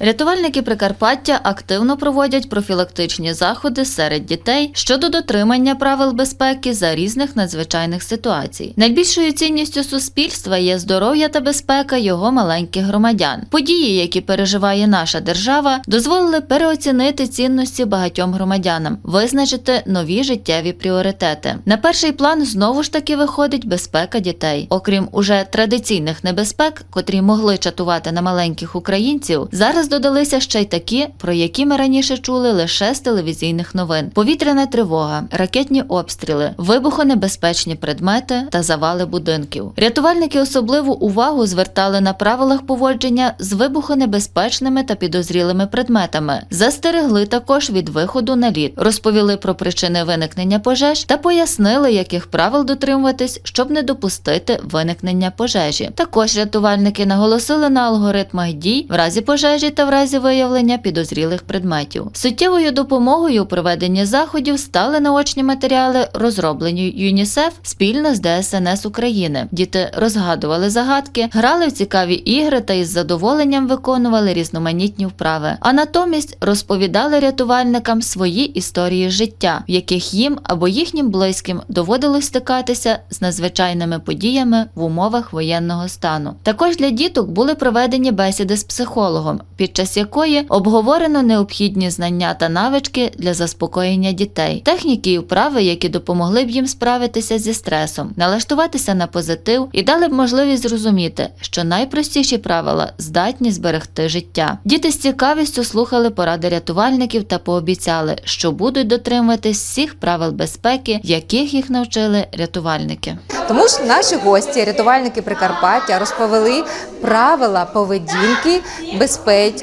Рятувальники Прикарпаття активно проводять профілактичні заходи серед дітей щодо дотримання правил безпеки за різних надзвичайних ситуацій. Найбільшою цінністю суспільства є здоров'я та безпека його маленьких громадян. Події, які переживає наша держава, дозволили переоцінити цінності багатьом громадянам, визначити нові життєві пріоритети. На перший план знову ж таки виходить безпека дітей. Окрім уже традиційних небезпек, котрі могли чатувати на маленьких українців, зараз додалися ще й такі, про які ми раніше чули лише з телевізійних новин: повітряна тривога, ракетні обстріли, вибухонебезпечні предмети та завали будинків. Рятувальники особливу увагу звертали на правилах поводження з вибухонебезпечними та підозрілими предметами, застерегли також від виходу на лід, розповіли про причини виникнення пожеж та пояснили, яких правил дотримуватись, щоб не допустити виникнення пожежі. Також рятувальники наголосили на алгоритмах дій в разі пожежі та в разі виявлення підозрілих предметів. Суттєвою допомогою у проведенні заходів стали наочні матеріали, розроблені ЮНІСЕФ спільно з ДСНС України. Діти розгадували загадки, грали в цікаві ігри та із задоволенням виконували різноманітні вправи. А натомість розповідали рятувальникам свої історії життя, в яких їм або їхнім близьким доводилось стикатися з надзвичайними подіями в умовах воєнного стану. Також для діток були проведені бесіди з психологом, під час якої обговорено необхідні знання та навички для заспокоєння дітей, техніки і вправи, які допомогли б їм справитися зі стресом, налаштуватися на позитив і дали б можливість зрозуміти, що найпростіші правила здатні зберегти життя. Діти з цікавістю слухали поради рятувальників та пообіцяли, що будуть дотримуватись всіх правил безпеки, яких їх навчили рятувальники. Тому ж наші гості, рятувальники Прикарпаття, розповіли правила поведінки, безпеки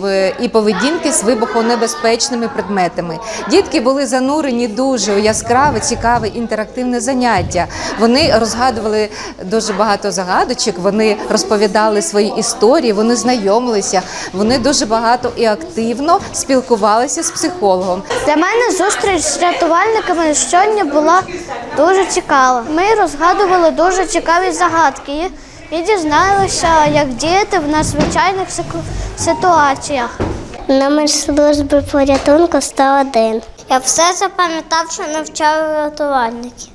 в- і поведінки з вибухонебезпечними предметами. Дітки були занурені дуже у яскраве, цікаве інтерактивне заняття. Вони розгадували дуже багато загадочок, вони розповідали свої історії, вони знайомилися, вони дуже багато і активно спілкувалися з психологом. Для мене зустріч з рятувальниками сьогодні була дуже цікава. Ми розгадували дуже цікаві загадки і дізналися, як діяти в надзвичайних ситуаціях. Номер служби порятунку 101. Я все запам'ятав, що навчали рятувальники.